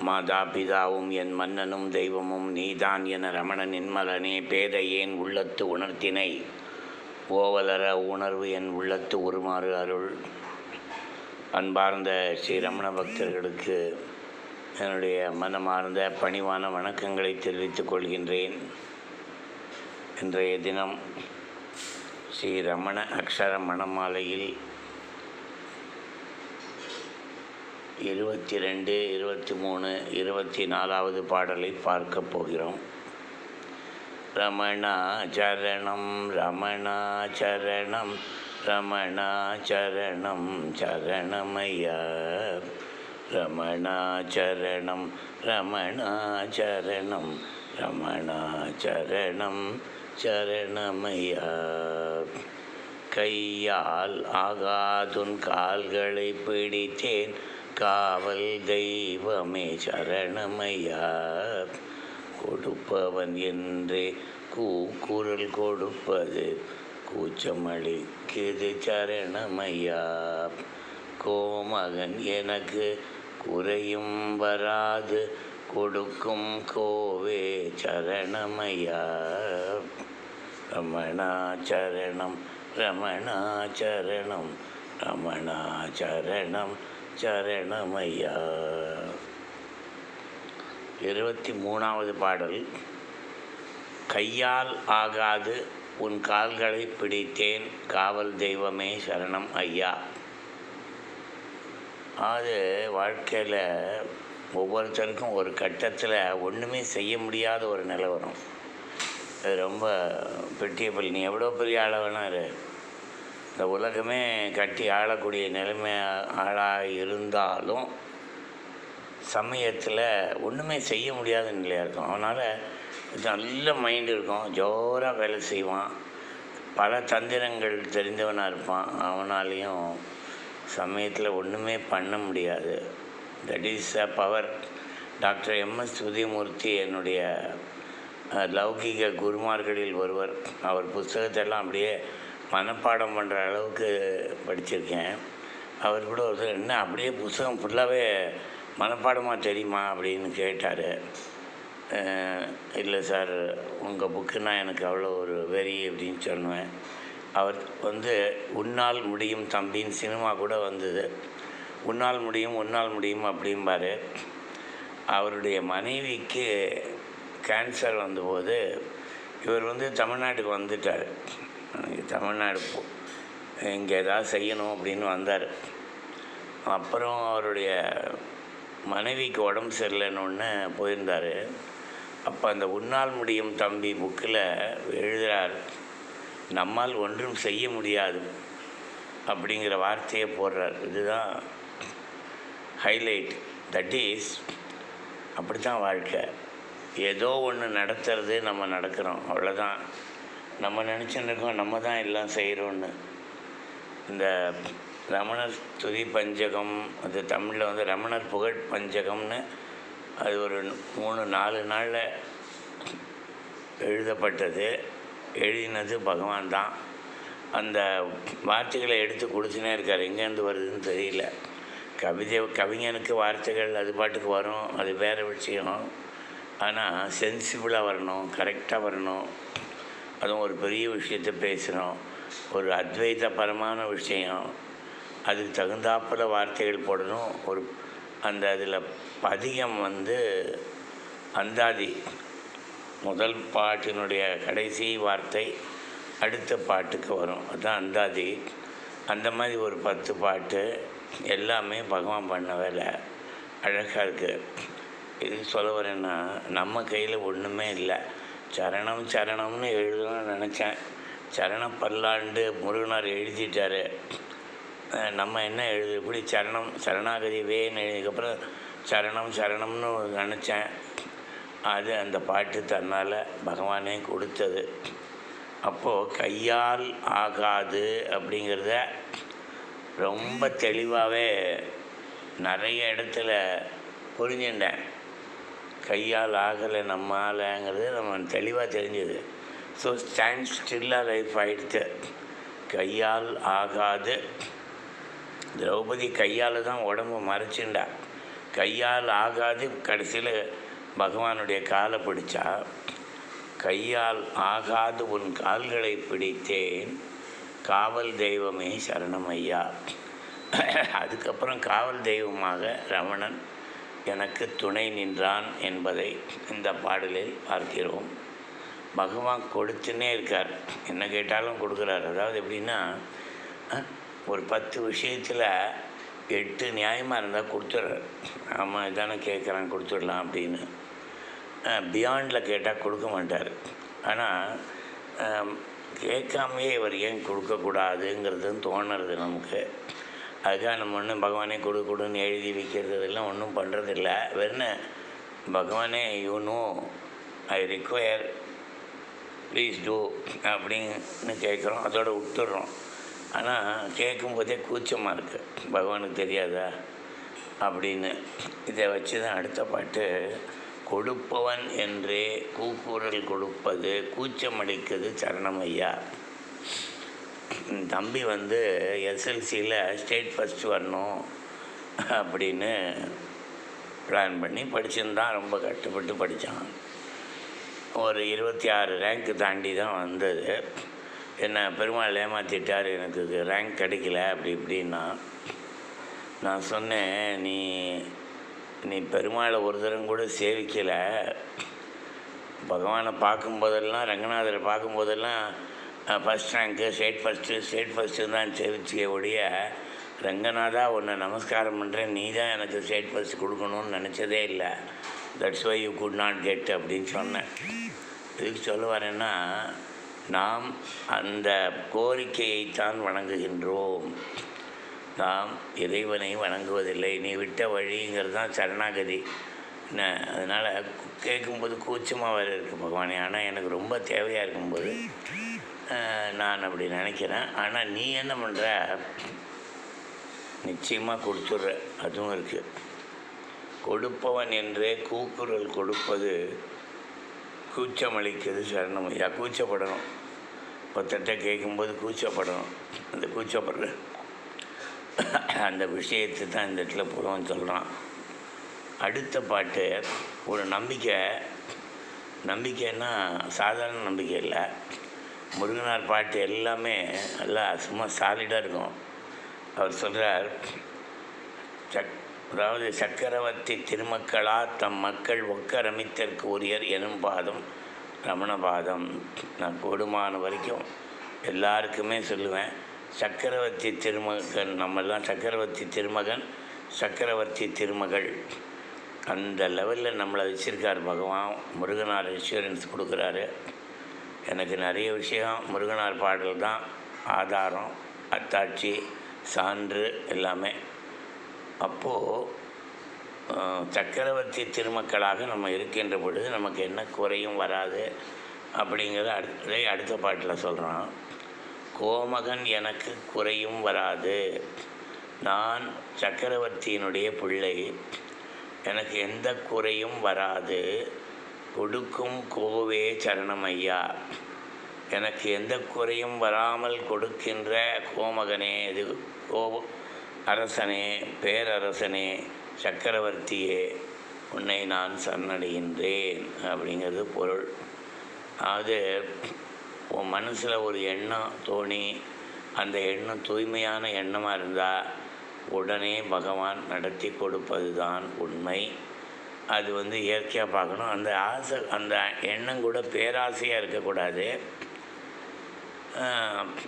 மாதா பிதாவும் என் மன்னனும் தெய்வமும் நீதான் என ரமணன் நின்மலனே பேதையேன் உள்ளத்து உணர்த்தினை? ஓவலர உணர்வு என் உள்ளத்து உருமாறு அருள். அன்பார்ந்த ஸ்ரீ ரமண பக்தர்களுக்கு என்னுடைய மனமார்ந்த பணிவான வணக்கங்களை தெரிவித்துக் கொள்கின்றேன். இன்றைய தினம் ஸ்ரீ ரமண அக்ஷர மணமாலையில் இருபத்தி ரெண்டு இருபத்தி மூணு இருபத்தி நாலாவது பாடலை பார்க்க போகிறோம். ரமணாச்சரணம் ரமணாச்சரணம் ரமணாச்சரணம் சரணமையா? ரமணாச்சரணம் ரமணாச்சரணம் ரமணாச்சரணம் சரணமையா? கையால் ஆகாதுன் கால்களை பிடித்தேன் காவல் தெய்வமே சரணமையா கொடுப்பவன் என்றே கூக்குரல் கொடுப்பது கூச்சமளிக்குது சரணமையா கோமகன் எனக்கு குறையும் வராது கொடுக்கும் கோவே சரணமையா ரமணாச்சரணம் ரமணாச்சரணம் ரமணாச்சரணம் சரணமையா. இருபத்தி மூணாவது பாடல். கையால் ஆகாது உன் கால்களை பிடித்தேன் காவல் தெய்வமே சரணம் ஐயா. அது வாழ்க்கையில் ஒவ்வொருத்தருக்கும் ஒரு கட்டத்தில் ஒன்றுமே செய்ய முடியாத ஒரு நிலை வரும் அது ரொம்ப பெட்டியபிள். நீ எவ்வளோ பெரிய ஆளை வேணாரு இந்த உலகமே கட்டி ஆளக்கூடிய நிலைமை ஆளாக இருந்தாலும் சமயத்தில் ஒன்றுமே செய்ய முடியாத நிலையாக இருக்கும். அவனால் நல்ல மைண்டு இருக்கும். ஜோராக வேலை செய்வான். பல தந்திரங்கள் தெரிந்தவனாக இருப்பான். அவனாலையும் சமயத்தில் ஒன்றுமே பண்ண முடியாது. That is a power doctor MS Udayamoorthy என்னுடைய லௌகிக குருமார்களில் ஒருவர். அவர் புஸ்தகத்தெல்லாம் அப்படியே மனப்பாடம் பண்ணுற அளவுக்கு படிச்சிருக்கேன். அவர் கூட ஒரு என்ன அப்படியே புஸ்தகம் ஃபுல்லாகவே மனப்பாடமாக தெரியுமா? அப்படின்னு கேட்டார். இல்லை சார் உங்கள் புக்குன்னா எனக்கு அவ்வளோ ஒரு வெறி அப்படின்னு சொன்னேன். அவர் வந்து உன்னால் முடியும் தம்பின்னு சினிமா கூட வந்தது. உன்னால் முடியும் உன்னால் முடியும் அப்படிம்பார். அவருடைய மனைவிக்கு கேன்சர் வந்தபோது இவர் வந்து தமிழ்நாட்டுக்கு வந்துட்டார். தமிழ்நாடு போ இங்கே ஏதாவது செய்யணும் அப்படின்னு வந்தார். அப்புறம் அவருடைய மனைவிக்கு உடம்பு சரியில்லைன்னு போயிருந்தார். அப்போ அந்த உன்னால் முடியும் தம்பி புக்கில் எழுதுகிறார் நம்மால் ஒன்றும் செய்ய முடியாது அப்படிங்கிற வார்த்தையை போடுறார். இதுதான் ஹைலைட் தட் இஸ் அப்படி தான் வாழ்க்கை. ஏதோ ஒன்று நடத்துறது நம்ம நடக்கிறோம். அவ்வளோதான் நம்ம நினச்சிருக்கோம் நம்ம தான் எல்லாம் செய்கிறோன்னு இந்த ரமணர் துதி பஞ்சகம் அது தமிழில் வந்து ரமணர் புகழ் பஞ்சகம்னு அது ஒரு மூணு நாலு நாளில் எழுதப்பட்டது. எழுதினது பகவான் தான். அந்த வார்த்தைகளை எடுத்து கொடுத்துனே இருக்கார். எங்கேருந்து வருதுன்னு தெரியல. கவிதை கவிஞனுக்கு வார்த்தைகள் அது பாட்டுக்கு வரும். அது வேறு விஷயம். ஆனால் சென்சிபிளாக வரணும் கரெக்டாக வரணும். அதுவும் ஒரு பெரிய விஷயத்தை பேசுகிறோம் ஒரு அத்வைதபரமான விஷயம். அதுக்கு தகுந்தாப்பில் வார்த்தைகள் போடணும். ஒரு அந்த அதில் பதிகம் வந்து அந்தாதி முதல் பாட்டினுடைய கடைசி வார்த்தை அடுத்த பாட்டுக்கு வரும். அதுதான் அந்தாதி. அந்த மாதிரி ஒரு பத்து பாட்டு எல்லாமே பகவான் பண்ண வேலை. அழகாக இருக்குது இது சொல்ல வரேன்னா நம்ம கையில் ஒன்றுமே இல்லை. சரணம் சரணம்னு எழுதணும்னு நினச்சேன். சரண பல்லாண்டு முருகனார் எழுதிட்டார். நம்ம என்ன எழுது? இப்படி சரணம் சரணாகதி வேன்னு எழுதிக்கப்புறம் சரணம் சரணம்னு நினச்சேன். அது அந்த பாட்டு தன்னால் பகவானே கொடுத்தது. அப்போது கையால் ஆகாது அப்படிங்கிறத ரொம்ப தெளிவாகவே நிறைய இடத்துல புரிஞ்சுட்டேன் கையால் ஆகலை நம்மாலங்கிறது நம்ம தெளிவாக தெரிஞ்சுது. ஸோ ஸ்டாண்ட் ஸ்டில்லாக லைஃப் ஆகிடுது கையால் ஆகாது. திரௌபதி கையால் தான் உடம்பு மறைச்சுண்டா கையால் ஆகாது கடைசியில் பகவானுடைய காலை பிடிச்சா. கையால் ஆகாது உன் கால்களை பிடித்தேன். காவல் தெய்வமே சரணம் ஐயா. அதுக்கப்புறம் காவல் தெய்வமாக ரமணன் எனக்கு துணை நின்றான் என்பதை இந்த பாடலில் பார்க்கிறோம். பகவான் கொடுத்துன்னே இருக்கார். என்ன கேட்டாலும் கொடுக்குறார். அதாவது எப்படின்னா ஒரு பத்து விஷயத்தில் எட்டு நியாயமாக இருந்தால் கொடுத்துட்றார் ஆமாம் இதானே கேட்குறான் கொடுத்துடலாம் அப்படின்னு. பியாண்டில் கேட்டால் கொடுக்க மாட்டார். ஆனால் கேட்காமையே இவர் ஏன் கொடுக்கக்கூடாதுங்கிறதுன்னு தோணுறது நமக்கு. அதுக்காக நம்ம ஒன்றும் பகவானே கொடு கொடுன்னு எழுதி வைக்கிறது இதெல்லாம் ஒன்றும் பண்ணுறதில்ல வெறும் பகவானே you I require please do அப்படின்னு கேட்குறோம். அதோட விட்டுடுறோம் ஆனால் கேட்கும்போதே கூச்சமாக இருக்குது பகவானுக்கு தெரியாதா? அப்படின்னு. இதை வச்சு தான் அடுத்த பாட்டு. கொடுப்பவன் என்றே கூக்குரல் கொடுப்பது கூச்சமடிக்கிறது சரணமையா தம்பி வந்து எஸ்எல்சியில் ஸ்டேட் ஃபஸ்ட்டு வரணும் அப்படின்னு பிளான் பண்ணி படிச்சிருந்தான் ரொம்ப கஷ்டப்பட்டு படித்தான் ஒரு இருபத்தி ஆறு ரேங்க்கு தாண்டி தான் வந்தது. என்ன பெருமாள் ஏமாற்றிட்டார் எனக்கு ரேங்க் கிடைக்கல அப்படி இப்படின்னா நான் சொன்னேன் நீ நீ பெருமாளை ஒரு தரம் கூட சேவிக்கலை. பகவானை பார்க்கும்போதெல்லாம் ரங்கநாதரை பார்க்கும்போதெல்லாம் first rank state first state first தான் சேவிச்சிய ஒழிய ரங்கநாதா உன்னை நமஸ்காரம் பண்ணுறேன் நீ தான் எனக்கு ஸ்டேட் ஃபஸ்ட் கொடுக்கணும்னு நினச்சதே இல்லை. That's why you could not get அப்படின்னு சொன்னேன். இதுக்கு சொல்ல வரேன்னா நாம் அந்த கோரிக்கையைத்தான் வணங்குகின்றோம். நாம் இறைவனை வணங்குவதில்லை. நீ விட்ட வழிங்கிறது தான் சரணாகதி. என்ன? அதனால் கேட்கும்போது கூச்சமாக வேறு இருக்குது பகவானே. ஆனால் எனக்கு ரொம்ப தேவையாக இருக்கும்போது நான் அப்படி நினைக்கிறேன். ஆனால் நீ என்ன பண்ணுற நிச்சயமாக கொடுத்துட்ற. அதுவும் இருக்குது கொடுப்பவன் என்றே கூக்குரல் கொடுப்பது கூச்சமளிக்கிறது சரணம் ஐயா. கூச்சப்படணும். ஒருத்தட்ட கேட்கும்போது கூச்சப்படணும். அந்த கூச்சப்படுற அந்த விஷயத்தை தான் இந்த இடத்துல புலவன் சொல்கிறான் அடுத்த பாட்டு ஒரு நம்பிக்கை. நம்பிக்கைன்னா சாதாரண நம்பிக்கை இல்லை. முருகனார் பாட்டு எல்லாமே நல்லா சும்மா சாலிடாக இருக்கும். அவர் சொல்கிறார் சக் அதாவது சக்கரவர்த்தி திருமக்களா தம் மக்கள் ஒக்கரமித்தற்கு உரியர் எனும் பாதம் ரமண பாதம். நான் கூடுமான வரைக்கும் எல்லாருக்குமே சொல்லுவேன் சக்கரவர்த்தி திருமகன் நம்மெல்லாம் சக்கரவர்த்தி திருமகன் சக்கரவர்த்தி திருமகள். அந்த லெவலில் நம்மளை வச்சுருக்கார் பகவான் முருகனார் இன்சூரன்ஸ் கொடுக்குறாரு. எனக்கு நிறைய விஷயம் முருகனார் பாடல் தான் ஆதாரம் அத்தாட்சி சான்று எல்லாமே. அப்போது சக்கரவர்த்தி திருமக்களாக நம்ம இருக்கின்ற பொழுது நமக்கு என்ன குறையும் வராது அப்படிங்கிறத அடுத்த அடுத்த பாட்டில் சொல்கிறான் கோமகன் எனக்கு குறையும் வராது. நான் சக்கரவர்த்தியினுடைய பிள்ளை. எனக்கு எந்த குறையும் வராது. கொடுக்கும் கோவே சரணம் ஐயா. எனக்கு எந்த குறையும் வராமல் கொடுக்கின்ற கோமகனே இது கோ அரசனே பேரரசனே சக்கரவர்த்தியே உன்னை நான் சரணடைகின்றேன் அப்படிங்கிறது பொருள். அது உன் மனசில் ஒரு எண்ணம் தோணி அந்த எண்ணம் தூய்மையான எண்ணமாக இருந்தால் உடனே பகவான் நடத்தி கொடுப்பது தான் உண்மை. அது வந்து இயற்கையாக பார்க்கணும். அந்த ஆசை அந்த எண்ணம் கூட பேராசையாக இருக்கக்கூடாது.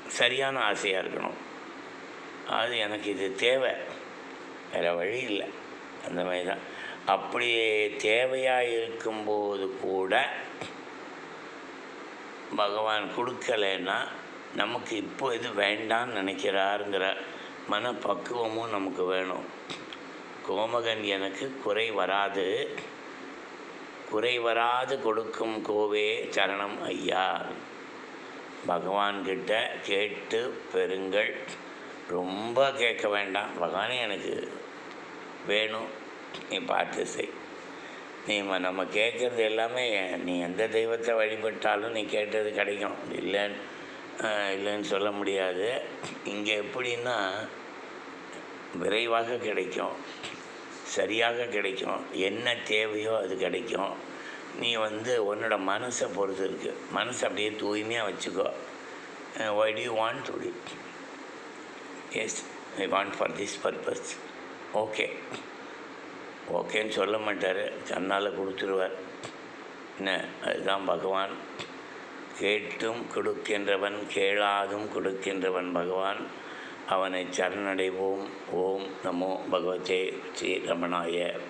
சரியான ஆசையாக இருக்கணும். அது எனக்கு இது தேவை. வேறு வழி இல்லை. அந்த மாதிரி தான் அப்படி தேவையாக இருக்கும்போது கூட பகவான் கொடுக்கலைன்னா நமக்கு இப்போ இது வேண்டான்னு நினைக்கிறாருங்கிற மனப்பக்குவமும் நமக்கு வேணும். கோமகன் எனக்கு குறை வராது. குறை வராது கொடுக்கும் கோவே சரணம் ஐயா. பகவான்கிட்ட கேட்டு பெறுங்கள். ரொம்ப கேட்க வேண்டாம். பகவானே எனக்கு வேணும். நீ பார்த்து செய். நீ ம- நம்ம கேட்குறது எல்லாமே நீ எந்த தெய்வத்தை வழிபட்டாலும் நீ கேட்டது கிடைக்கும். இல்லைன்னு இல்லைன்னு சொல்ல முடியாது. இங்கே எப்படின்னா விரைவாக கிடைக்கும். சரியாக கிடைக்கும். என்ன தேவையோ அது கிடைக்கும். நீ வந்து உன்னோட மனசை பொறுத்து இருக்கு. மனசை அப்படியே தூய்மையாக வச்சுக்கோ. Why do you want to T S I want for this purpose okay ஓகேன்னு சொல்ல மாட்டார். கண்ணால் கொடுத்துருவார். என்ன? அதுதான் பகவான். கேட்டும் கொடுக்கின்றவன் கேளாதும் கொடுக்கின்றவன் பகவான். அவனை சரணடைவோம். ஓம் நமோ பகவதே ஸ்ரீ ரமணாய.